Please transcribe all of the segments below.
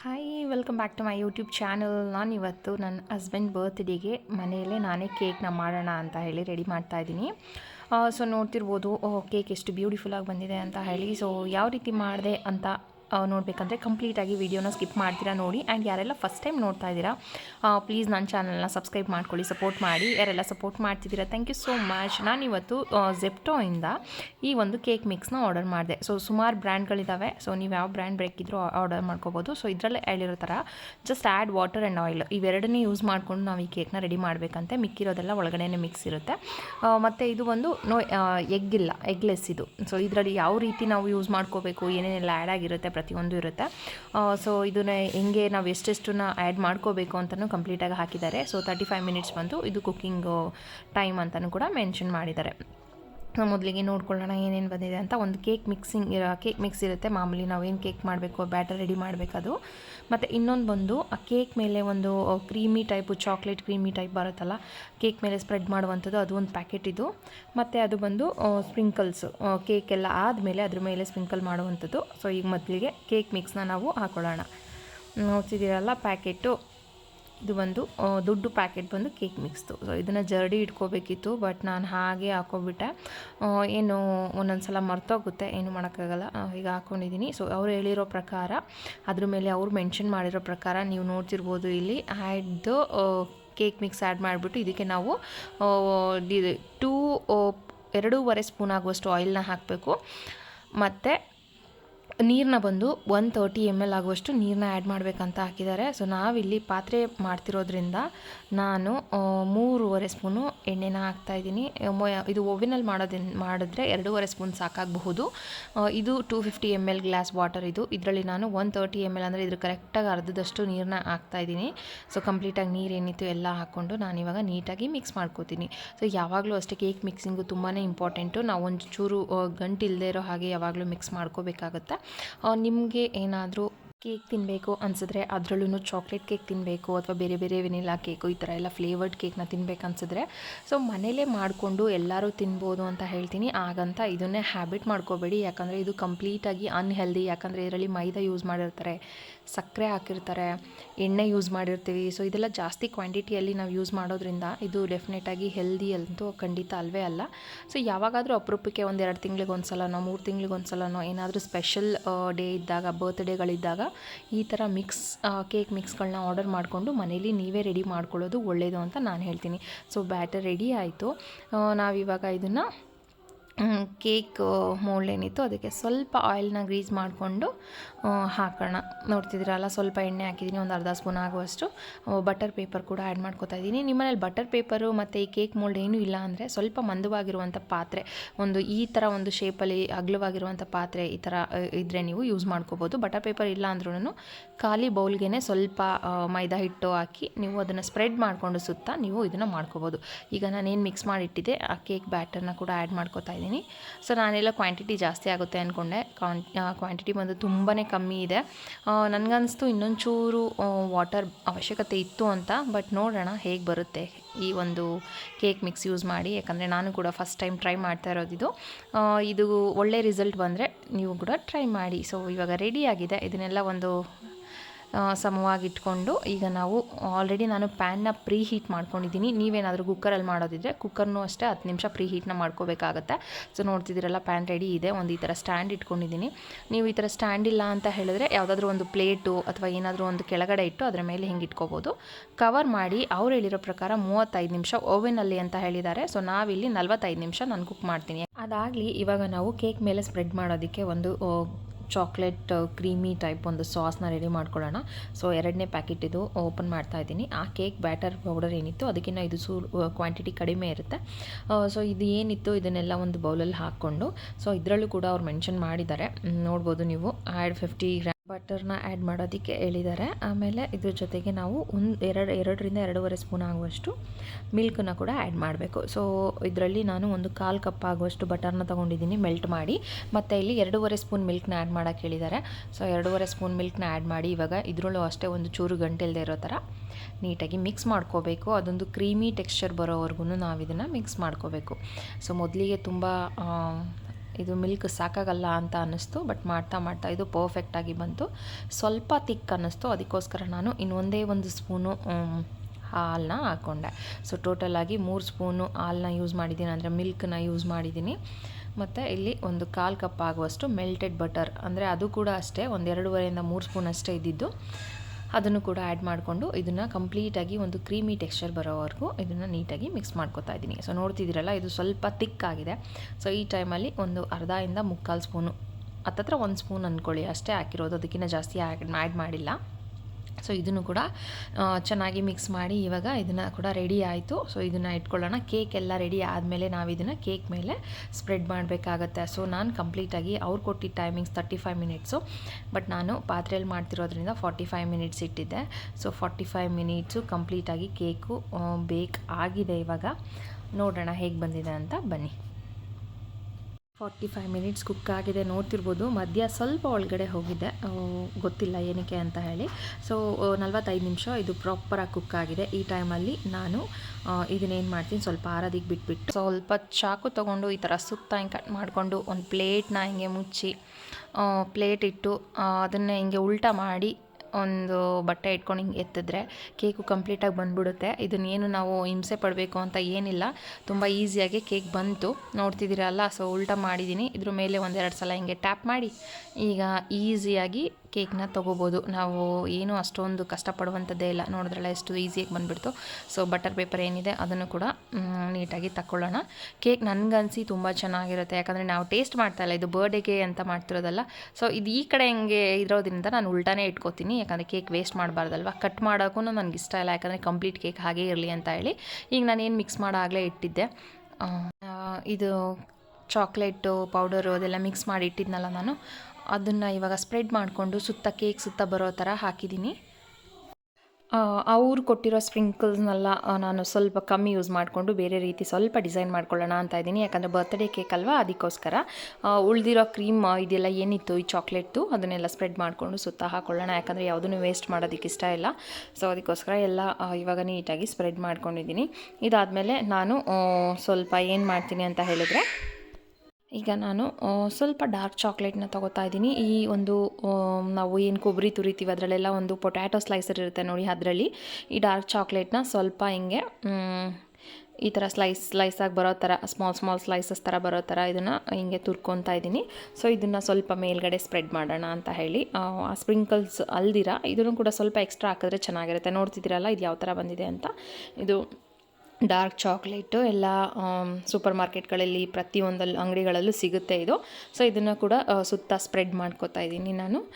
Hi welcome back to my YouTube channel ನಾನು ಇವತ್ತು ನನ್ನ ಹಸ್ಬೆಂಡ್ ಬರ್ತ್ಡೇಗೆ ಮನೆಯಲ್ಲೇ ನಾನೇ ಕೇಕ್ನ ಮಾಡೋಣ ಅಂತ ಹೇಳಿ ರೆಡಿ ಮಾಡ್ತಾ ಇದ್ದೀನಿ. ಸೊ ನೋಡ್ತಿರ್ಬೋದು ಕೇಕ್ ಎಷ್ಟು ಬ್ಯೂಟಿಫುಲ್ಲಾಗಿ ಬಂದಿದೆ ಅಂತ ಹೇಳಿ. ಸೊ ಯಾವ ರೀತಿ ಮಾಡಿದೆ ಅಂತ ನೋಡಬೇಕಂದ್ರೆ ಕಂಪ್ಲೀಟಾಗಿ ವೀಡಿಯೋನ ಸ್ಕಿಪ್ ಮಾಡ್ತೀರಾ ನೋಡಿ. ಆ್ಯಂಡ್ ಯಾರೆಲ್ಲ ಫಸ್ಟ್ ಟೈಮ್ ನೋಡ್ತಾ ಇದ್ದೀರಾ ಪ್ಲೀಸ್ ನನ್ನ ಚಾನಲ್ನ ಸಬ್ಸ್ಕ್ರೈಬ್ ಮಾಡ್ಕೊಳ್ಳಿ ಸಪೋರ್ಟ್ ಮಾಡಿ. ಯಾರೆಲ್ಲ ಸಪೋರ್ಟ್ ಮಾಡ್ತಿದ್ದೀರಾ ಥ್ಯಾಂಕ್ ಯು ಸೋ ಮಚ್ ನಾನಿವತ್ತು ಜೆಪ್ಟೋಯಿಂದ ಈ ಒಂದು ಕೇಕ್ ಮಿಕ್ಸ್ನ ಆರ್ಡರ್ ಮಾಡಿದೆ. ಸೊ ಸುಮಾರು ಬ್ರ್ಯಾಂಡ್ಗಳಿದ್ದಾವೆ ಸೊ ನೀವು ಯಾವ ಬ್ರ್ಯಾಂಡ್ ಬೇಕಿದ್ರೂ ಆರ್ಡರ್ ಮಾಡ್ಕೋಬೋದು. ಸೊ ಇದರಲ್ಲೇ ಹೇಳಿರೋ ಥರ just add water and oil ಇವೆರಡನ್ನೇ use ಮಾಡಿಕೊಂಡು ನಾವು ಈ ಕೇಕ್ನ ರೆಡಿ ಮಾಡಬೇಕಂತೆ. ಮಿಕ್ಕಿರೋದೆಲ್ಲ ಒಳಗಡೆನೇ ಮಿಕ್ಸ್ ಇರುತ್ತೆ. ಮತ್ತು ಇದು ಒಂದು ನೋ ಎಗ್ ಇಲ್ಲ ಎಗ್ಲೆಸ್ ಇದು. ಸೊ ಇದರಲ್ಲಿ ಯಾವ ರೀತಿ ನಾವು ಯೂಸ್ ಮಾಡ್ಕೋಬೇಕು, ಏನೇನೆಲ್ಲ ಆ್ಯಡ್ ಆಗಿರುತ್ತೆ ಪ್ರತಿಯೊಂದು ಇರುತ್ತೆ. ಸೊ ಇದನ್ನ ಹೆಂಗೆ ನಾವು ಎಷ್ಟೆಷ್ಟನ್ನ ಆ್ಯಡ್ ಮಾಡ್ಕೋಬೇಕು ಅಂತಲೂ ಕಂಪ್ಲೀಟಾಗಿ ಹಾಕಿದ್ದಾರೆ. ಸೊ ತರ್ಟಿ ಫೈವ್ ಮಿನಿಟ್ಸ್ ಬಂದು ಇದು ಕುಕ್ಕಿಂಗು ಟೈಮ್ ಅಂತಲೂ ಕೂಡ ಮೆನ್ಷನ್ ಮಾಡಿದ್ದಾರೆ. ಮೊದಲಿಗೆ ನೋಡ್ಕೊಳ್ಳೋಣ ಏನೇನು ಬಂದಿದೆ ಅಂತ ಒಂದು ಕೇಕ್ ಮಿಕ್ಸಿಂಗ್ ಕೇಕ್ ಮಿಕ್ಸ್ ಇರುತ್ತೆ. ಮಾಮೂಲಿ ನಾವು ಏನು ಕೇಕ್ ಮಾಡಬೇಕು, ಬ್ಯಾಟರ್ ರೆಡಿ ಮಾಡಬೇಕದು. ಮತ್ತು ಇನ್ನೊಂದು ಬಂದು, ಆ ಕೇಕ್ ಮೇಲೆ ಒಂದು creamy type, chocolate creamy type ಬರುತ್ತಲ್ಲ, ಕೇಕ್ ಮೇಲೆ ಸ್ಪ್ರೆಡ್ ಮಾಡುವಂಥದ್ದು ಅದು ಒಂದು ಪ್ಯಾಕೆಟ್ ಇದು. ಮತ್ತು ಅದು ಬಂದು ಸ್ಪ್ರಿಂಕಲ್ಸು ಕೇಕ್ ಎಲ್ಲ ಆದಮೇಲೆ ಅದ್ರ ಮೇಲೆ ಸ್ಪ್ರಿಂಕಲ್ ಮಾಡುವಂಥದ್ದು. ಸೊ, ಈಗ ಮೊದಲಿಗೆ ಕೇಕ್ ಮಿಕ್ಸ್ನ ನಾವು ಹಾಕೊಳ್ಳೋಣ. ನೋಡ್ತಿದ್ದೀರಲ್ಲ ಪ್ಯಾಕೆಟು. ಇದು ಒಂದು ದುಡ್ಡು ಪ್ಯಾಕೆಟ್ ಬಂದು ಕೇಕ್ ಮಿಕ್ಸ್ದು ಸೊ ಇದನ್ನು ಜರ್ಡಿ ಇಟ್ಕೋಬೇಕಿತ್ತು ಬಟ್ ನಾನು ಹಾಗೆ ಹಾಕೋಬಿಟ್ಟೆ. ಏನು ಒಂದೊಂದು ಸಲ ಮರ್ತೋಗುತ್ತೆ, ಏನು ಮಾಡೋಕ್ಕಾಗಲ್ಲ. ಈಗ ಹಾಕ್ಕೊಂಡಿದ್ದೀನಿ ಸೊ ಅವ್ರು ಹೇಳಿರೋ ಪ್ರಕಾರ, ಅದ್ರ ಮೇಲೆ ಅವ್ರು ಮೆನ್ಷನ್ ಮಾಡಿರೋ ಪ್ರಕಾರ ನೀವು ನೋಡ್ತಿರ್ಬೋದು ಇಲ್ಲಿ. ಆ್ಯಡ್ದು ಕೇಕ್ ಮಿಕ್ಸ್ ಆ್ಯಡ್ ಮಾಡಿಬಿಟ್ಟು ಇದಕ್ಕೆ ನಾವು ಟೂ ಎರಡೂವರೆ ಸ್ಪೂನ್ ಆಗುವಷ್ಟು ಆಯಿಲ್ನ ಹಾಕಬೇಕು. ಮತ್ತು ನೀರನ್ನ ಬಂದು ಒನ್ ತರ್ಟಿ ಎಂ ಎಲ್ ಆಗುವಷ್ಟು ನೀರನ್ನ ಆ್ಯಡ್ ಮಾಡಬೇಕಂತ ಹಾಕಿದ್ದಾರೆ. ಸೊ ನಾವಿಲ್ಲಿ ಪಾತ್ರೆ ಮಾಡ್ತಿರೋದ್ರಿಂದ ನಾನು ಮೂರುವರೆ ಸ್ಪೂನು ಎಣ್ಣೆನ ಹಾಕ್ತಾಯಿದ್ದೀನಿ ಇದು ಓವಿನಲ್ಲಿ ಮಾಡೋದ್ರಿಂದ ಮಾಡಿದ್ರೆ ಎರಡೂವರೆ ಸ್ಪೂನ್ ಸಾಕಾಗಬಹುದು. ಇದು two fifty M L glass water ಇದು. ಇದರಲ್ಲಿ ನಾನು ಒನ್ ತರ್ಟಿ ಎಂ ಎಲ್ ಅಂದರೆ ಇದ್ರ ಕರೆಕ್ಟಾಗಿ ಅರ್ಧದಷ್ಟು ನೀರನ್ನ ಹಾಕ್ತಾಯಿದ್ದೀನಿ ಸೊ ಕಂಪ್ಲೀಟಾಗಿ ನೀರು ಏನಿತ್ತು ಎಲ್ಲ ಹಾಕ್ಕೊಂಡು ನಾನಿವಾಗ ನೀಟಾಗಿ ಮಿಕ್ಸ್ ಮಾಡ್ಕೋತೀನಿ. ಸೊ ಯಾವಾಗಲೂ ಅಷ್ಟೇ ಕೇಕ್ ಮಿಕ್ಸಿಂಗು ತುಂಬಾ ಇಂಪಾರ್ಟೆಂಟು ನಾವು ಒಂದು ಚೂರು ಗಂಟಿಲ್ಲದೆ ಇರೋ ಹಾಗೆ ಯಾವಾಗಲೂ ಮಿಕ್ಸ್ ಮಾಡ್ಕೋಬೇಕಾಗತ್ತೆ? ನಿಮಗೆ ಏನಾದರೂ ಕೇಕ್ ತಿನ್ನಬೇಕು ಅನ್ಸಿದ್ರೆ ಅದರಲ್ಲೂ ಚಾಕ್ಲೇಟ್ ಕೇಕ್ ತಿನ್ನಬೇಕು ಅಥವಾ ಬೇರೆ ಬೇರೆ ವೆನಿಲಾ ಕೇಕು ಈ ಥರ ಎಲ್ಲ ಫ್ಲೇವರ್ಡ್ ಕೇಕ್ನ ತಿನ್ಬೇಕು ಅನ್ಸಿದ್ರೆ. ಸೊ ಮನೇಲೇ ಮಾಡಿಕೊಂಡು ಎಲ್ಲರೂ ತಿನ್ಬೋದು ಅಂತ ಹೇಳ್ತೀನಿ. ಹಾಗಂತ ಇದನ್ನೇ ಹ್ಯಾಬಿಟ್ ಮಾಡ್ಕೋಬೇಡಿ. ಯಾಕಂದರೆ ಇದು ಕಂಪ್ಲೀಟಾಗಿ ಅನ್ಹೆಲ್ದಿ ಯಾಕಂದರೆ ಇದರಲ್ಲಿ ಮೈದಾ ಯೂಸ್ ಮಾಡಿರ್ತಾರೆ, ಸಕ್ಕರೆ ಹಾಕಿರ್ತಾರೆ, ಎಣ್ಣೆ ಯೂಸ್ ಮಾಡಿರ್ತೀವಿ. ಸೊ ಇದೆಲ್ಲ ಜಾಸ್ತಿ ಕ್ವಾಂಟಿಟಿಯಲ್ಲಿ ನಾವು ಯೂಸ್ ಮಾಡೋದ್ರಿಂದ ಇದು ಡೆಫಿನೆಟಾಗಿ ಹೆಲ್ದಿ ಅಂತೂ ಖಂಡಿತ ಅಲ್ವೇ ಅಲ್ಲ. ಸೊ ಯಾವಾಗಾದರೂ ಅಪರೂಪಕ್ಕೆ ಒಂದು ಎರಡು ತಿಂಗಳಿಗೆ ಒಂದು ಸಲನೋ ಮೂರು ತಿಂಗಳಿಗೆ ಒಂದು ಸಲನೋ ಏನಾದರೂ ಸ್ಪೆಷಲ್ ಡೇ ಇದ್ದಾಗ ಬರ್ತ್ಡೇಗಳಿದ್ದಾಗ ಈ ಥರ ಮಿಕ್ಸ್ ಕೇಕ್ ಮಿಕ್ಸ್ಗಳನ್ನ ಆರ್ಡರ್ ಮಾಡಿಕೊಂಡು ಮನೇಲಿ ನೀವೇ ರೆಡಿ ಮಾಡ್ಕೊಳ್ಳೋದು ಒಳ್ಳೆಯದು ಅಂತ ನಾನು ಹೇಳ್ತೀನಿ. ಸೊ ಬ್ಯಾಟರ್ ರೆಡಿ ಆಯಿತು. ನಾವಿವಾಗ ಇದನ್ನು ಕೇಕ್ ಮೋಲ್ಡ್ ಏನಿತ್ತು ಅದಕ್ಕೆ ಸ್ವಲ್ಪ ಆಯಿಲ್ನ ಗ್ರೀಸ್ ಮಾಡಿಕೊಂಡು ಹಾಕೋಣ. ನೋಡ್ತಿದ್ದೀರಲ್ಲ, ಸ್ವಲ್ಪ ಎಣ್ಣೆ ಹಾಕಿದ್ದೀನಿ, ಒಂದು ಅರ್ಧ ಸ್ಪೂನ್ ಆಗುವಷ್ಟು. ಬಟರ್ ಪೇಪರ್ ಕೂಡ ಆ್ಯಡ್ ಮಾಡ್ಕೋತಾ ಇದ್ದೀನಿ. ನಿಮ್ಮನೇಲಿ ಬಟರ್ ಪೇಪರು ಮತ್ತು ಈ ಕೇಕ್ ಮೋಲ್ಡ್ ಏನೂ ಇಲ್ಲ ಅಂದರೆ ಸ್ವಲ್ಪ ಮಂದವಾಗಿರುವಂಥ ಪಾತ್ರೆ, ಒಂದು ಈ ಥರ ಒಂದು ಶೇಪಲ್ಲಿ ಅಗಲವಾಗಿರುವಂಥ ಪಾತ್ರೆ ಈ ಥರ ಇದ್ದರೆ ನೀವು ಯೂಸ್ ಮಾಡ್ಕೋಬೋದು. ಬಟರ್ ಪೇಪರ್ ಇಲ್ಲ ಅಂದ್ರೂ ಖಾಲಿ ಬೌಲ್ಗೆ ಸ್ವಲ್ಪ ಮೈದಾ ಹಿಟ್ಟು ಹಾಕಿ ನೀವು ಅದನ್ನು ಸ್ಪ್ರೆಡ್ ಮಾಡಿಕೊಂಡು ಸುತ್ತ ನೀವು ಇದನ್ನು ಮಾಡ್ಕೋಬೋದು. ಈಗ ನಾನೇನು ಮಿಕ್ಸ್ ಮಾಡಿಟ್ಟಿದ್ದೆ, ಆ ಕೇಕ್ ಬ್ಯಾಟರ್ನ ಕೂಡ ಆ್ಯಡ್ ಮಾಡ್ಕೋತಾ ಇದ್ದೀನಿ. ಸೊ ನಾನೆಲ್ಲ ಕ್ವಾಂಟಿಟಿ ಜಾಸ್ತಿ ಆಗುತ್ತೆ ಅಂದ್ಕೊಂಡೆ ಕ್ವಾಂಟಿಟಿ ಬಂದು ತುಂಬಾ ಕಮ್ಮಿ ಇದೆ. ನನಗನ್ನಿಸ್ತು ಇನ್ನೊಂಚೂರು ವಾಟರ್ ಅವಶ್ಯಕತೆ ಇತ್ತು ಅಂತ ಬಟ್ ನೋಡೋಣ ಹೇಗೆ ಬರುತ್ತೆ ಈ ಒಂದು ಕೇಕ್ ಮಿಕ್ಸ್ ಯೂಸ್ ಮಾಡಿ. ಯಾಕಂದರೆ ನಾನು ಕೂಡ ಫಸ್ಟ್ ಟೈಮ್ ಟ್ರೈ ಮಾಡ್ತಾ ಇರೋದಿದು ಇದು. ಒಳ್ಳೆ ರಿಸಲ್ಟ್ ಬಂದರೆ ನೀವು ಕೂಡ ಟ್ರೈ ಮಾಡಿ. ಸೊ ಇವಾಗ ರೆಡಿ ಆಗಿದೆ. ಇದನ್ನೆಲ್ಲ ಒಂದು ಸಮವಾಗಿ ಇಟ್ಕೊಂಡು ಈಗ ನಾವು ಆಲ್ರೆಡಿ ನಾನು ಪ್ಯಾನ್ನ ಪ್ರೀ ಹೀಟ್ ಮಾಡ್ಕೊಂಡಿದ್ದೀನಿ. ನೀವೇನಾದರೂ ಕುಕ್ಕರಲ್ಲಿ ಮಾಡೋದಿದ್ರೆ ಕುಕ್ಕರ್ನೂ ಅಷ್ಟೇ ಹತ್ತು ನಿಮಿಷ ಪ್ರೀ ಹೀಟ್ನ ಮಾಡ್ಕೋಬೇಕಾಗತ್ತೆ. ಸೊ ನೋಡ್ತಿದ್ದೀರಲ್ಲ ಪ್ಯಾನ್ ರೆಡಿ ಇದೆ. ಒಂದು ಈ ಥರ ಸ್ಟ್ಯಾಂಡ್ ಇಟ್ಕೊಂಡಿದ್ದೀನಿ. ನೀವು ಈ ಥರ ಸ್ಟ್ಯಾಂಡ್ ಇಲ್ಲ ಅಂತ ಹೇಳಿದ್ರೆ ಯಾವುದಾದ್ರೂ ಒಂದು ಪ್ಲೇಟು ಅಥವಾ ಏನಾದರೂ ಒಂದು ಕೆಳಗಡೆ ಇಟ್ಟು ಅದರ ಮೇಲೆ ಹಿಂಗೆ ಇಟ್ಕೋಬೋದು. ಕವರ್ ಮಾಡಿ ಅವ್ರು ಹೇಳಿರೋ ಪ್ರಕಾರ ಮೂವತ್ತೈದು ನಿಮಿಷ ಓವೆನಲ್ಲಿ ಅಂತ ಹೇಳಿದ್ದಾರೆ. ಸೊ ನಾವಿಲ್ಲಿ ನಲ್ವತ್ತೈದು ನಿಮಿಷ ನಾನು ಕುಕ್ ಮಾಡ್ತೀನಿ. ಅದಾಗಲಿ ಇವಾಗ ನಾವು ಕೇಕ್ ಮೇಲೆ ಸ್ಪ್ರೆಡ್ ಮಾಡೋದಕ್ಕೆ ಒಂದು ಚಾಕ್ಲೇಟ್ ಕ್ರೀಮಿ ಟೈಪ್ ಒಂದು ಸಾಸ್ನ ರೆಡಿ ಮಾಡ್ಕೊಳ್ಳೋಣ. ಸೊ ಎರಡನೇ ಪ್ಯಾಕೆಟ್ ಇದು ಓಪನ್ ಮಾಡ್ತಾ ಇದ್ದೀನಿ. ಆ ಕೇಕ್ ಬ್ಯಾಟರ್ ಪೌಡರ್ ಏನಿತ್ತು ಅದಕ್ಕಿಂತ ಇದು ಸೂ ಕ್ವಾಂಟಿಟಿ ಕಡಿಮೆ ಇರುತ್ತೆ. ಸೊ ಇದು ಏನಿತ್ತು ಇದನ್ನೆಲ್ಲ ಒಂದು ಬೌಲಲ್ಲಿ ಹಾಕ್ಕೊಂಡು ಸೊ ಇದರಲ್ಲೂ ಕೂಡ ಅವ್ರು ಮೆನ್ಷನ್ ಮಾಡಿದ್ದಾರೆ. ನೋಡ್ಬೋದು ನೀವು. ಆ್ಯಡ್ ಫಿಫ್ಟಿ ಗ್ರಾಮ್ ಬಟರ್ನ ಆ್ಯಡ್ ಮಾಡೋದಕ್ಕೆ ಹೇಳಿದ್ದಾರೆ. ಆಮೇಲೆ ಇದ್ರ ಜೊತೆಗೆ ನಾವು ಒಂದು, ಎರಡು, ಎರಡರಿಂದ ಎರಡೂವರೆ ಸ್ಪೂನ್ ಆಗುವಷ್ಟು ಮಿಲ್ಕನ್ನು ಕೂಡ ಆ್ಯಡ್ ಮಾಡಬೇಕು. ಸೊ ಇದರಲ್ಲಿ ನಾನು ಒಂದು ಕಾಲು ಕಪ್ ಆಗುವಷ್ಟು ಬಟರ್ನ ತೊಗೊಂಡಿದ್ದೀನಿ ಮೆಲ್ಟ್ ಮಾಡಿ. ಮತ್ತು ಇಲ್ಲಿ ಎರಡೂವರೆ ಸ್ಪೂನ್ ಮಿಲ್ಕ್ನ ಆ್ಯಡ್ ಮಾಡೋಕ್ಕೆ ಹೇಳಿದ್ದಾರೆ. ಸೊ ಎರಡೂವರೆ ಸ್ಪೂನ್ ಮಿಲ್ಕ್ನ ಆ್ಯಡ್ ಮಾಡಿ ಇವಾಗ ಇದರಲ್ಲೂ ಅಷ್ಟೇ ಒಂದು ಚೂರು ಗಂಟೆ ಇರೋ ಥರ ನೀಟಾಗಿ ಮಿಕ್ಸ್ ಮಾಡ್ಕೋಬೇಕು. ಅದೊಂದು ಕ್ರೀಮಿ ಟೆಕ್ಸ್ಚರ್ ಬರೋವರೆಗೂ ನಾವು ಇದನ್ನು ಮಿಕ್ಸ್ ಮಾಡ್ಕೋಬೇಕು. ಸೊ ಮೊದಲಿಗೆ ತುಂಬ ಇದು ಮಿಲ್ಕ್ ಸಾಕಾಗಲ್ಲ ಅಂತ ಅನ್ನಿಸ್ತು, ಬಟ್ ಮಾಡ್ತಾ ಮಾಡ್ತಾ ಇದು ಪರ್ಫೆಕ್ಟಾಗಿ ಬಂತು. ಸ್ವಲ್ಪ ತಿಕ್ ಅನ್ನಿಸ್ತು, ಅದಕ್ಕೋಸ್ಕರ ನಾನು ಇನ್ನೊಂದೇ ಒಂದು ಸ್ಪೂನು ಹಾಲನ್ನ ಹಾಕ್ಕೊಂಡೆ ಸೊ ಟೋಟಲಾಗಿ ಮೂರು ಸ್ಪೂನು ಹಾಲನ್ನ ಯೂಸ್ ಮಾಡಿದ್ದೀನಿ, ಅಂದರೆ ಮಿಲ್ಕ್ನ ಯೂಸ್ ಮಾಡಿದ್ದೀನಿ. ಮತ್ತು ಇಲ್ಲಿ ಒಂದು ಕಾಲು ಕಪ್ ಆಗುವಷ್ಟು ಮೆಲ್ಟೆಡ್ ಬಟರ್ ಅಂದರೆ ಅದು ಕೂಡ ಅಷ್ಟೇ ಒಂದು ಎರಡೂವರೆಯಿಂದ ಮೂರು ಸ್ಪೂನ್ ಅಷ್ಟೇ ಇದ್ದಿದ್ದು. ಅದನ್ನು ಕೂಡ ಆ್ಯಡ್ ಮಾಡಿಕೊಂಡು ಇದನ್ನು ಕಂಪ್ಲೀಟಾಗಿ ಒಂದು ಕ್ರೀಮಿ ಟೆಕ್ಸ್ಚರ್ ಬರೋವರೆಗೂ ಇದನ್ನು ನೀಟಾಗಿ ಮಿಕ್ಸ್ ಮಾಡ್ಕೊತಾ ಇದ್ದೀನಿ. ಸೊ ನೋಡ್ತಿದ್ದೀರಲ್ಲ, ಇದು ಸ್ವಲ್ಪ ತಿಕ್ ಆಗಿದೆ. ಸೊ ಈ ಟೈಮಲ್ಲಿ ಒಂದು ಅರ್ಧದಿಂದ ಮುಕ್ಕಾಲು ಸ್ಪೂನು ಹತ್ತತ್ರ ಒಂದು ಸ್ಪೂನ್ ಅಂದ್ಕೊಳ್ಳಿ ಅಷ್ಟೇ ಹಾಕಿರೋದು ಅದಕ್ಕಿಂತ ಜಾಸ್ತಿ ಆ್ಯಡ್ ಆ್ಯಡ್ ಮಾಡಿಲ್ಲ. ಸೊ ಇದನ್ನು ಕೂಡ ಚೆನ್ನಾಗಿ ಮಿಕ್ಸ್ ಮಾಡಿ ಇವಾಗ ಇದನ್ನು ಕೂಡ ರೆಡಿ ಆಯಿತು. ಸೊ ಇದನ್ನು ಇಟ್ಕೊಳ್ಳೋಣ. ಕೇಕ್ ಎಲ್ಲ ರೆಡಿ ಆದಮೇಲೆ ನಾವು ಇದನ್ನು ಕೇಕ್ ಮೇಲೆ ಸ್ಪ್ರೆಡ್ ಮಾಡಬೇಕಾಗತ್ತೆ. ಸೊ ನಾನು ಕಂಪ್ಲೀಟಾಗಿ ಅವ್ರು ಕೊಟ್ಟಿದ್ದ timings thirty five minutes but ನಾನು ಪಾತ್ರೆಯಲ್ಲಿ ಮಾಡ್ತಿರೋದ್ರಿಂದ ಫಾರ್ಟಿ ಫೈವ್ ಮಿನಿಟ್ಸ್ ಇಟ್ಟಿದ್ದೆ ಸೊ ಫಾರ್ಟಿ ಫೈವ್ ಮಿನಿಟ್ಸು ಕಂಪ್ಲೀಟಾಗಿ ಕೇಕು ಬೇಕ್ ಆಗಿದೆ ಇವಾಗ. ನೋಡೋಣ ಹೇಗೆ ಬಂದಿದೆ ಅಂತ ಬನ್ನಿ. ಫಾರ್ಟಿ ಫೈವ್ ಮಿನಿಟ್ಸ್ ಕುಕ್ ಆಗಿದೆ ನೋಡ್ತಿರ್ಬೋದು. ಮಧ್ಯ ಸ್ವಲ್ಪ ಒಳಗಡೆ ಹೋಗಿದೆ. ಗೊತ್ತಿಲ್ಲ ಏನಕ್ಕೆ ಅಂತ ಹೇಳಿ. ಸೊ ನಲ್ವತ್ತೈದು ನಿಮಿಷ ಇದು ಪ್ರಾಪರಾಗಿ ಕುಕ್ ಆಗಿದೆ. ಈ ಟೈಮಲ್ಲಿ ನಾನು ಇದನ್ನೇನು ಮಾಡ್ತೀನಿ, ಸ್ವಲ್ಪ ಆರದಿಗೆ ಬಿಟ್ಬಿಟ್ಟು ಸ್ವಲ್ಪ ಚಾಕು ತೊಗೊಂಡು ಈ ಥರ ಸುತ್ತ ಹಿಂಗೆ ಕಟ್ ಮಾಡಿಕೊಂಡು ಒಂದು ಪ್ಲೇಟ್ನ ಹಿಂಗೆ ಮುಚ್ಚಿ ಪ್ಲೇಟ್ ಇಟ್ಟು ಅದನ್ನು ಹಿಂಗೆ ಉಲ್ಟಾ ಮಾಡಿ ಒಂದು ಬಟ್ಟೆ ಇಟ್ಕೊಂಡು ಹಿಂಗೆ ಎತ್ತಿದ್ರೆ ಕೇಕು ಕಂಪ್ಲೀಟಾಗಿ ಬಂದ್ಬಿಡುತ್ತೆ. ಇದನ್ನೇನು ನಾವು ಹಿಂಸೆ ಪಡಬೇಕು ಅಂತ ಏನಿಲ್ಲ. ತುಂಬ ಈಸಿಯಾಗಿ ಕೇಕ್ ಬಂತು. ನೋಡ್ತಿದ್ದೀರಲ್ಲ, ಸೊ ಉಲ್ಟಾ ಮಾಡಿದ್ದೀನಿ. ಇದ್ರ ಮೇಲೆ ಒಂದೆರಡು ಸಲ ಹಿಂಗೆ ಟ್ಯಾಪ್ ಮಾಡಿ. ಈಗ ಈಸಿಯಾಗಿ ಕೇಕ್ನ ತೊಗೋಬೋದು. ನಾವು ಏನು ಅಷ್ಟೊಂದು ಕಷ್ಟಪಡುವಂಥದ್ದೇ ಇಲ್ಲ. ನೋಡಿದ್ರಲ್ಲ ಎಷ್ಟು ಈಸಿಯಾಗಿ ಬಂದುಬಿಡ್ತು. ಸೊ ಬಟರ್ ಪೇಪರ್ ಏನಿದೆ ಅದನ್ನು ಕೂಡ ನೀಟಾಗಿ ತಗೊಳ್ಳೋಣ ಕೇಕ್ ನನಗನ್ಸಿ ತುಂಬ ಚೆನ್ನಾಗಿರುತ್ತೆ. ಯಾಕಂದರೆ ನಾವು ಟೇಸ್ಟ್ ಮಾಡ್ತಾಯಿಲ್ಲ ಇದು ಬರ್ಡೇಗೆ ಅಂತ ಮಾಡ್ತಿರೋದಲ್ಲ. ಸೊ ಇದು ಈ ಕಡೆ ಹೆಂಗೆ ಇರೋದ್ರಿಂದ ನಾನು ಉಲ್ಟಾನೇ ಇಟ್ಕೋತೀನಿ. ಯಾಕಂದರೆ ಕೇಕ್ ವೇಸ್ಟ್ ಮಾಡಬಾರ್ದಲ್ವ? ಕಟ್ ಮಾಡೋಕ್ಕೂ ನನಗೆ ಇಷ್ಟ ಇಲ್ಲ. ಯಾಕಂದರೆ ಕಂಪ್ಲೀಟ್ ಕೇಕ್ ಹಾಗೇ ಇರಲಿ ಅಂತ ಹೇಳಿ. ಈಗ ನಾನು ಏನು ಮಿಕ್ಸ್ ಮಾಡೋ ಆಗಲೇ ಇಟ್ಟಿದ್ದೆ ಇದು ಚಾಕ್ಲೇಟು ಪೌಡರು ಅದೆಲ್ಲ ಮಿಕ್ಸ್ ಮಾಡಿ ಇಟ್ಟಿದ್ನಲ್ಲ ನಾನು. ಅದನ್ನು ಇವಾಗ ಸ್ಪ್ರೆಡ್ ಮಾಡಿಕೊಂಡು ಸುತ್ತ ಕೇಕ್ ಸುತ್ತ ಬರೋ ಥರ ಹಾಕಿದ್ದೀನಿ ಅವ್ರು ಕೊಟ್ಟಿರೋ ಸ್ಪ್ರಿಂಕಲ್ಸ್ನೆಲ್ಲ ನಾನು ಸ್ವಲ್ಪ ಕಮ್ಮಿ ಯೂಸ್ ಮಾಡಿಕೊಂಡು ಬೇರೆ ರೀತಿ ಸ್ವಲ್ಪ ಡಿಸೈನ್ ಮಾಡ್ಕೊಳ್ಳೋಣ ಅಂತ ಇದ್ದೀನಿ. ಯಾಕಂದರೆ ಬರ್ತ್ಡೇ ಕೇಕ್ ಅಲ್ವಾ, ಅದಕ್ಕೋಸ್ಕರ. ಉಳಿದಿರೋ ಕ್ರೀಮ್ ಇದೆಲ್ಲ ಏನಿತ್ತು ಈ ಚಾಕ್ಲೇಟ್ದು ಅದನ್ನೆಲ್ಲ ಸ್ಪ್ರೆಡ್ ಮಾಡಿಕೊಂಡು ಸುತ್ತ ಹಾಕೊಳ್ಳೋಣ. ಯಾಕಂದರೆ ಯಾವುದನ್ನು ವೇಸ್ಟ್ ಮಾಡೋದಕ್ಕೆ ಇಷ್ಟ ಇಲ್ಲ. ಸೊ ಅದಕ್ಕೋಸ್ಕರ ಎಲ್ಲ ಇವಾಗ ನೀಟಾಗಿ ಸ್ಪ್ರೆಡ್ ಮಾಡ್ಕೊಂಡಿದ್ದೀನಿ. ಇದಾದಮೇಲೆ ನಾನು ಸ್ವಲ್ಪ ಏನು ಮಾಡ್ತೀನಿ ಅಂತ ಹೇಳಿದ್ರೆ ಈಗ ನಾನು ಸ್ವಲ್ಪ ಡಾರ್ಕ್ ಚಾಕ್ಲೇಟ್ನ ತೊಗೋತಾ ಇದ್ದೀನಿ. ಈ ಒಂದು ನಾವು ಏನು ಕೊಬ್ಬರಿ ತುರಿತೀವಿ ಅದರಲ್ಲೆಲ್ಲ ಒಂದು ಪೊಟ್ಯಾಟೊ ಸ್ಲೈಸರ್ ಇರುತ್ತೆ ನೋಡಿ ಅದರಲ್ಲಿ. ಈ ಡಾರ್ಕ್ ಚಾಕ್ಲೇಟ್ನ ಸ್ವಲ್ಪ ಹಿಂಗೆ ಈ ಥರ ಸ್ಲೈಸ್ ಸ್ಲೈಸಾಗಿ ಬರೋ ಥರ ಸ್ಮಾಲ್ ಸ್ಮಾಲ್ ಸ್ಲೈಸಸ್ ಥರ ಬರೋ ಥರ ಇದನ್ನು ಹಿಂಗೆ ತುರ್ಕೊತಾ ಇದ್ದೀನಿ. ಸೊ ಇದನ್ನು ಸ್ವಲ್ಪ ಮೇಲ್ಗಡೆ ಸ್ಪ್ರೆಡ್ ಮಾಡೋಣ ಅಂತ ಹೇಳಿ, ಆ ಸ್ಪ್ರಿಂಕಲ್ಸ್ ಅಲ್ದಿರ, ಇದನ್ನು ಕೂಡ ಸ್ವಲ್ಪ ಎಕ್ಸ್ಟ್ರಾ ಹಾಕಿದ್ರೆ ಚೆನ್ನಾಗಿರುತ್ತೆ. ನೋಡ್ತಿದ್ದೀರಲ್ಲ, ಇದು ಯಾವ ಥರ ಬಂದಿದೆ ಅಂತ. ಇದು ಡಾರ್ಕ್ ಚಾಕ್ಲೇಟು ಎಲ್ಲ ಸೂಪರ್ ಮಾರ್ಕೆಟ್ಗಳಲ್ಲಿ ಪ್ರತಿಯೊಂದಲ್ಲಿ ಅಂಗಡಿಗಳಲ್ಲೂ ಸಿಗುತ್ತೆ ಇದು. ಸೊ, ಇದನ್ನು ಕೂಡ ಸುತ್ತ ಸ್ಪ್ರೆಡ್ ಮಾಡ್ಕೋತಾ ಇದ್ದೀನಿ ನಾನು.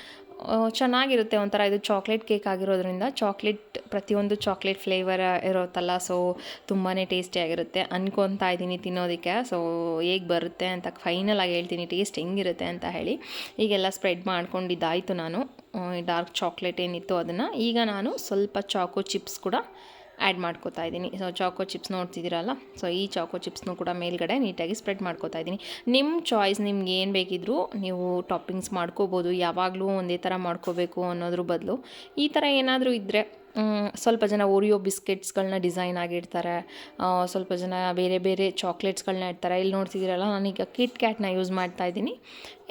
ಚೆನ್ನಾಗಿರುತ್ತೆ ಒಂಥರ ಇದು ಚಾಕ್ಲೇಟ್ ಕೇಕ್ ಆಗಿರೋದ್ರಿಂದ. ಚಾಕ್ಲೇಟ್, ಪ್ರತಿಯೊಂದು ಚಾಕ್ಲೇಟ್ ಫ್ಲೇವರ್ ಇರುತ್ತಲ್ಲ, ಸೊ ತುಂಬಾ ಟೇಸ್ಟಿಯಾಗಿರುತ್ತೆ ಅನ್ಕೊತಾ ಇದ್ದೀನಿ ತಿನ್ನೋದಕ್ಕೆ. ಸೊ, ಹೇಗೆ ಬರುತ್ತೆ ಅಂತ ಫೈನಲ್ ಆಗಿ ಹೇಳ್ತೀನಿ. ಟೇಸ್ಟ್ ಹೆಂಗಿರುತ್ತೆ ಅಂತ ಹೇಳಿ. ಈಗೆಲ್ಲ ಸ್ಪ್ರೆಡ್ ಮಾಡ್ಕೊಂಡಿದ್ದಾಯಿತು ನಾನು. ಡಾರ್ಕ್ ಚಾಕ್ಲೇಟ್ ಏನಿತ್ತು ಅದನ್ನು. ಈಗ ನಾನು ಸ್ವಲ್ಪ ಚಾಕೋ ಚಿಪ್ಸ್ ಕೂಡ ಆ್ಯಡ್ ಮಾಡ್ಕೋತಾ ಇದ್ದೀನಿ. ಸೊ ಚಾಕೋ ಚಿಪ್ಸ್ ನೋಡ್ತಿದ್ದೀರಲ್ಲ? ಸೊ ಈ ಚಾಕೋ ಚಿಪ್ಸ್ನೂ ಕೂಡ ಮೇಲ್ಗಡೆ ನೀಟಾಗಿ ಸ್ಪ್ರೆಡ್ ಮಾಡ್ಕೋತಾ ಇದ್ದೀನಿ. ನಿಮ್ಮ ಚಾಯ್ಸ್ ನಿಮ್ಗೆ ಏನು ಬೇಕಿದ್ರೂ ನೀವು ಟಾಪಿಂಗ್ಸ್ ಮಾಡ್ಕೋಬೋದು. ಯಾವಾಗಲೂ ಒಂದೇ ಥರ ಮಾಡ್ಕೋಬೇಕು ಅನ್ನೋದ್ರ ಬದಲು. ಈ ಥರ ಏನಾದರೂ ಇದ್ದರೆ ಸ್ವಲ್ಪ ಜನ ಓರಿಯೋ ಬಿಸ್ಕೆಟ್ಸ್ಗಳನ್ನ ಡಿಸೈನ್ ಆಗಿಡ್ತಾರೆ. ಸ್ವಲ್ಪ ಜನ ಬೇರೆ ಬೇರೆ ಚಾಕ್ಲೇಟ್ಸ್ಗಳನ್ನ ಇಡ್ತಾರೆ. ಇಲ್ಲಿ ನೋಡ್ತಿದ್ದೀರಲ್ಲ ನಾನೀಗ ಕಿಟ್ ಕ್ಯಾಟ್ನ ಯೂಸ್ ಮಾಡ್ತಾ ಇದ್ದೀನಿ.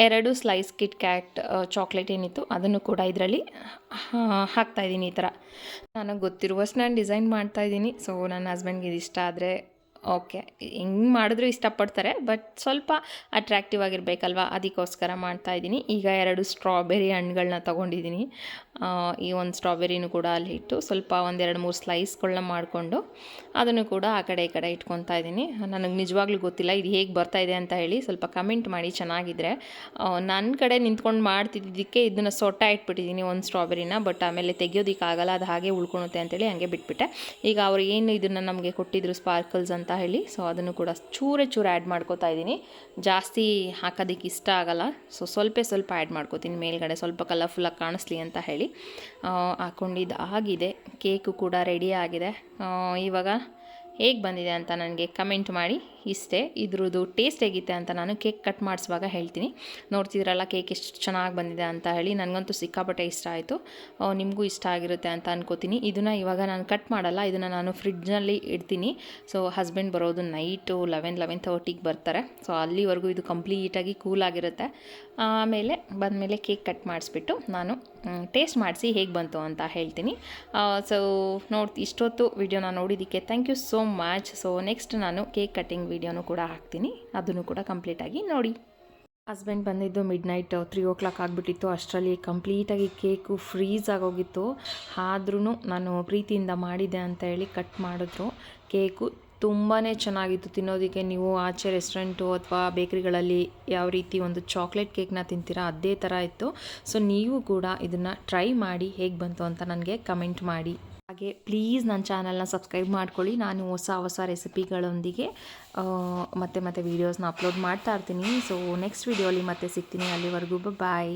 ಎರಡು ಸ್ಲೈಸ್ ಕಿಟ್ ಕ್ಯಾಟ್ ಚಾಕ್ಲೇಟ್ ಏನಿತ್ತು ಅದನ್ನು ಕೂಡ ಇದರಲ್ಲಿ ಹಾಕ್ತಾ ಇದ್ದೀನಿ ಈ ಥರ ನನಗೆ ಗೊತ್ತಿರುವಷ್ಟು ನಾನು ಡಿಸೈನ್ ಮಾಡ್ತಾ ಇದ್ದೀನಿ. ಸೊ ನನ್ನ ಹಸ್ಬೆಂಡ್ಗೆ ಇದು ಇಷ್ಟ ಆದರೆ ಓಕೆ. ಹೆಂಗೆ ಮಾಡಿದ್ರು ಇಷ್ಟಪಡ್ತಾರೆ, ಬಟ್ ಸ್ವಲ್ಪ ಅಟ್ರ್ಯಾಕ್ಟಿವ್ ಆಗಿರಬೇಕಲ್ವ? ಅದಕ್ಕೋಸ್ಕರ ಮಾಡ್ತಾ ಇದ್ದೀನಿ. ಈಗ ಎರಡು ಸ್ಟ್ರಾಬೆರಿ ಹಣ್ಣುಗಳನ್ನ ತೊಗೊಂಡಿದ್ದೀನಿ. ಈ ಒಂದು ಸ್ಟ್ರಾಬೆರಿನೂ ಕೂಡ ಅಲ್ಲಿ ಇಟ್ಟು ಸ್ವಲ್ಪ ಒಂದೆರಡು ಮೂರು ಸ್ಲೈಸ್ಗಳನ್ನ ಮಾಡಿಕೊಂಡು ಅದನ್ನು ಕೂಡ ಆ ಕಡೆ ಈ ಕಡೆ ಇಟ್ಕೊತಾ ಇದ್ದೀನಿ. ನನಗೆ ನಿಜವಾಗ್ಲೂ ಗೊತ್ತಿಲ್ಲ, ಇದು ಹೇಗೆ ಬರ್ತಾ ಇದೆ ಅಂತ ಹೇಳಿ ಸ್ವಲ್ಪ ಕಮೆಂಟ್ ಮಾಡಿ ಚೆನ್ನಾಗಿದ್ರೆ. ನನ್ನ ಕಡೆ ನಿಂತ್ಕೊಂಡು ಮಾಡ್ತಿದ್ದಕ್ಕೆ ಇದನ್ನು ಸೊಟ್ಟ ಇಟ್ಬಿಟ್ಟಿದ್ದೀನಿ ಒಂದು ಸ್ಟ್ರಾಬೆರಿನ ಬಟ್ ಆಮೇಲೆ ತೆಗಿಯೋದಕ್ಕಾಗಲ್ಲ, ಅದು ಹಾಗೆ ಉಳ್ಕೊಳುತ್ತೆ ಅಂತೇಳಿ ಹಂಗೆ ಬಿಟ್ಬಿಟ್ಟೆ. ಈಗ ಅವ್ರು ಏನು ಇದನ್ನು ನಮಗೆ ಕೊಟ್ಟಿದ್ರು ಸ್ಪಾರ್ಕಲ್ಸ್ ಅಂತ ಹೇಳಿ. ಸೊ ಅದನ್ನು ಕೂಡ ಚೂರೇ ಚೂರು ಆ್ಯಡ್ ಮಾಡ್ಕೋತಾ ಇದ್ದೀನಿ. ಜಾಸ್ತಿ ಹಾಕೋದಕ್ಕೆ ಇಷ್ಟ ಆಗಲ್ಲ. ಸೊ ಸ್ವಲ್ಪ ಸ್ವಲ್ಪ ಆ್ಯಡ್ ಮಾಡ್ಕೋತೀನಿ. ಮೇಲ್ಗಡೆ ಸ್ವಲ್ಪ ಕಲರ್ಫುಲ್ಲಾಗಿ ಕಾಣಿಸ್ಲಿ ಅಂತ ಹೇಳಿ. ಹಾಕೊಂಡಿದ್ದು ಆಗಿದೆ. ಕೇಕು ಕೂಡ ರೆಡಿ ಆಗಿದೆ. ಇವಾಗ ಹೇಗೆ ಬಂದಿದೆ ಅಂತ ನನಗೆ ಕಮೆಂಟ್ ಮಾಡಿ. ಇಷ್ಟೇ. ಇದ್ರದ್ದು ಟೇಸ್ಟ್ ಹೇಗಿತ್ತೆ ಅಂತ ನಾನು ಕೇಕ್ ಕಟ್ ಮಾಡಿಸುವಾಗ ಹೇಳ್ತೀನಿ. ನೋಡ್ತಿದ್ರಲ್ಲ ಕೇಕ್ ಎಷ್ಟು ಚೆನ್ನಾಗಿ ಬಂದಿದೆ ಅಂತ ಹೇಳಿ ನನಗಂತೂ ಸಿಕ್ಕಾಪಟ್ಟೆ ಇಷ್ಟ ಆಯಿತು. ನಿಮಗೂ ಇಷ್ಟ ಆಗಿರುತ್ತೆ ಅಂತ ಅನ್ಕೋತೀನಿ. ಇದನ್ನು ಇವಾಗ ನಾನು ಕಟ್ ಮಾಡಲ್ಲ, ಇದನ್ನು ನಾನು ಫ್ರಿಡ್ಜ್ನಲ್ಲಿ ಇಡ್ತೀನಿ. ಸೊ ಹಸ್ಬೆಂಡ್ ಬರೋದು ನೈಟು ಲೆವೆನ್ ಲೆವೆನ್ ತರ್ಟಿಗೆ ಬರ್ತಾರೆ. ಸೊ ಅಲ್ಲಿವರೆಗೂ ಇದು ಕಂಪ್ಲೀಟಾಗಿ ಕೂಲ್ ಆಗಿರುತ್ತೆ. ಆಮೇಲೆ ಬಂದಮೇಲೆ ಕೇಕ್ ಕಟ್ ಮಾಡಿಸ್ಬಿಟ್ಟು ನಾನು ಟೇಸ್ಟ್ ಮಾಡಿಸಿ ಹೇಗೆ ಬಂತು ಅಂತ ಹೇಳ್ತೀನಿ. ಸೊ ನೋಡ್ತಿ ಇಷ್ಟೊತ್ತು ವಿಡಿಯೋನ ನೋಡಿದ್ದಕ್ಕೆ thank you so much so next ನಾನು ಕೇಕ್ ಕಟ್ಟಿಂಗ್ ವಿಡಿಯೋನು ಕೂಡ ಹಾಕ್ತೀನಿ. ಅದನ್ನು ಕೂಡ ಕಂಪ್ಲೀಟಾಗಿ ನೋಡಿ. ಹಸ್ಬೆಂಡ್ ಬಂದಿದ್ದು midnight three o'clock ಆಗಿಬಿಟ್ಟಿತ್ತು. ಅಷ್ಟರಲ್ಲಿ ಕಂಪ್ಲೀಟಾಗಿ ಕೇಕು ಫ್ರೀಸ್ ಆಗೋಗಿತ್ತು. ಆದ್ರೂ ನಾನು ಪ್ರೀತಿಯಿಂದ ಮಾಡಿದೆ ಅಂತ ಹೇಳಿ ಕಟ್ ಮಾಡಿದ್ರು. ಕೇಕು ತುಂಬಾ ಚೆನ್ನಾಗಿತ್ತು ತಿನ್ನೋದಕ್ಕೆ. ನೀವು ಆಚೆ ರೆಸ್ಟೋರೆಂಟು ಅಥವಾ ಬೇಕ್ರಿಗಳಲ್ಲಿ ಯಾವ ರೀತಿ ಒಂದು ಚಾಕ್ಲೇಟ್ ಕೇಕ್ನ ತಿಂತೀರಾ, ಅದೇ ಥರ ಇತ್ತು. ಸೊ ನೀವು ಕೂಡ ಇದನ್ನು ಟ್ರೈ ಮಾಡಿ ಹೇಗೆ ಬಂತು ಅಂತ ನನಗೆ ಕಮೆಂಟ್ ಮಾಡಿ. ಹಾಗೆ ಪ್ಲೀಸ್ ನನ್ನ ಚಾನಲ್ನ ಸಬ್ಸ್ಕ್ರೈಬ್ ಮಾಡ್ಕೊಳ್ಳಿ. ನಾನು ಹೊಸ ಹೊಸ ರೆಸಿಪಿಗಳೊಂದಿಗೆ ಮತ್ತೆ ಮತ್ತೆ ವೀಡಿಯೋಸ್ನ ಅಪ್ಲೋಡ್ ಮಾಡ್ತಾ ಇರ್ತೀನಿ. ಸೊ ನೆಕ್ಸ್ಟ್ ವೀಡಿಯೋಲಿ ಮತ್ತೆ ಸಿಗ್ತೀನಿ. ಅಲ್ಲಿವರೆಗೂ ಬಾಯ್